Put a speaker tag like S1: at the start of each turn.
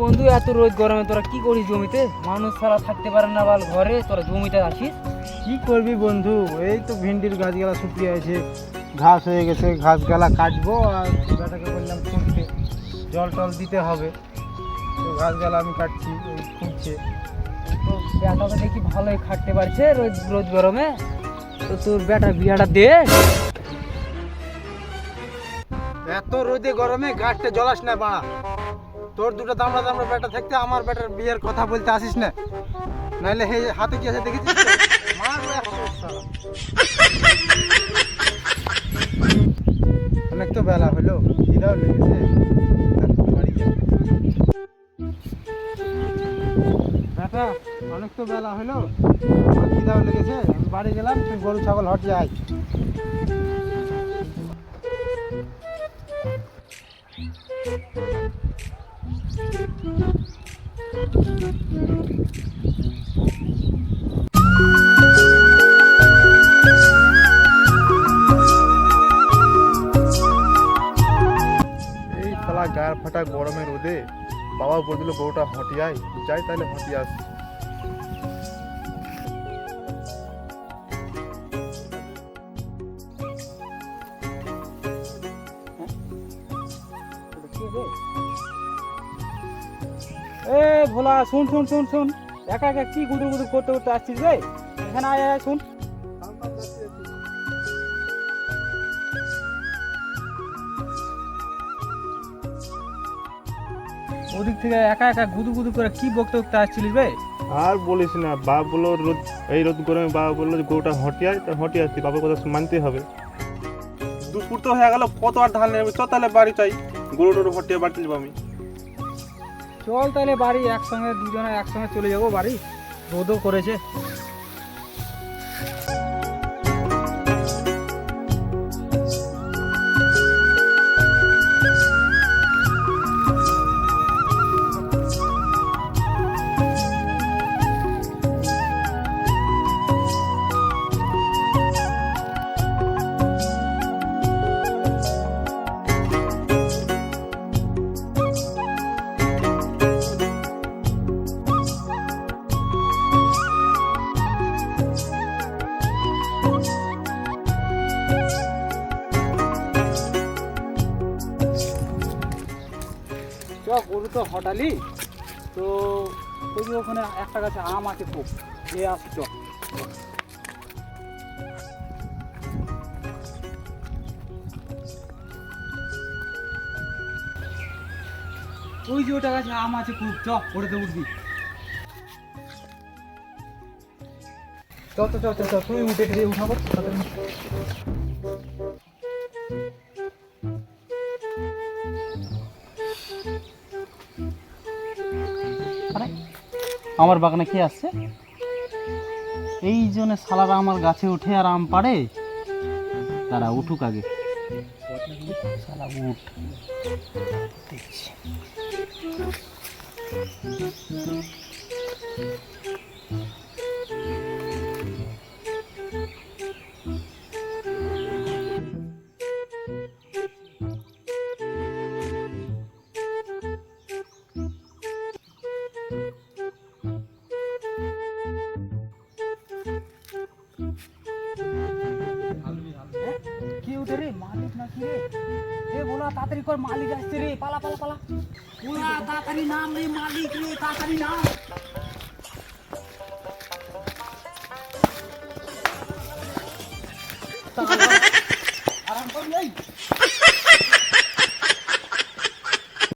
S1: বন্ধু এত রোদ গরমে তোরা কি করিস জমিতে? মানুষ ছাড়া থাকতে পারে না বাল ঘরে তোরা জমিতে আসিস
S2: কি করবি বন্ধু? এই তো ভিন্ডির গাছগুলা শুকিয়ে আছে। ঘাস হয়ে গেছে ঘাসগুলা কাটবো আর বেটাকে বললাম খুঁড়তে। জল টল দিতে হবে। তো ঘাসগুলা আমি কাটছি খুঁড়ছে।
S1: তো বেটাকে দেখি ভালোই খাটতে পারছে রোদ রোদ গরমে। তো তোর বেটা বিয়াটা দে।
S2: এত রোদে গরমে গাছটা জলাস না বাড়া। তোর দুটো দামড়া দামড়া বেটা থাকতে আমার বেটার বিয়ের কথা বলতে আসিস না। নাইলে হে হাতে কি আছে দেখেছিস। অনেক তো বেলা হলো, খিদাও লেগেছে। বেটা অনেক তো বেলা হলো খিদাও লেগেছে। বাড়ি গেলাম, তুই গরু ছাগল হট যাই
S3: এই শালা গায়ের ফাটা গরমের রোদে বাবা বলছিল গরুটা হটিয়ায় যাই তাহলে হটিয়ে আস
S1: এ ভোলা শুন শুন শুন শুন। একা একা কি গুদুর গুদুর করতে করতে আসছিস রে? এখানে আয় আয় শুন। ওদিক থেকে একা একা গুদু গুদু করে কি বকতে বকতে আসছিলিস রে?
S3: আর বলিস না বাবা বলল রোদ এই রোদ গরমে বাবা বলল যে গরুটা হটিয়ায় তা হটিয়ে আসছি বাবার কথা মানতে হবে। দুপুর তো হয়ে গেল কত আর ধান নেবে? চ তাহলে বাড়ি চাই গরু টরু হটিয়ে বাড়িতে যাব আমি।
S1: চল তাহলে বাড়ি একসঙ্গে দুজনে একসঙ্গে চলে যাব বাড়ি। রোদও করেছে। চ গরু তো হটালি তো ওই ওখানে একটা গাছে আম আছে খুব। এ আসি চ ওই যে ওটা গাছে আম আছে খুব চ ওটাতে উঠবি। চল চল চল চল তুই উঠে উঠাবো আরে আমার বাগানে কে আসছে এই জন্য সালারা আমার গাছে উঠে আর আম পাড়ে। তারা উঠুক আগে। এ বলা, তাড়াতাড়ি কর, মালিক আসছে রে, পালা পালা পালা। তাড়াতাড়ি নাম রে, মালিক রে, তাড়াতাড়ি নাম।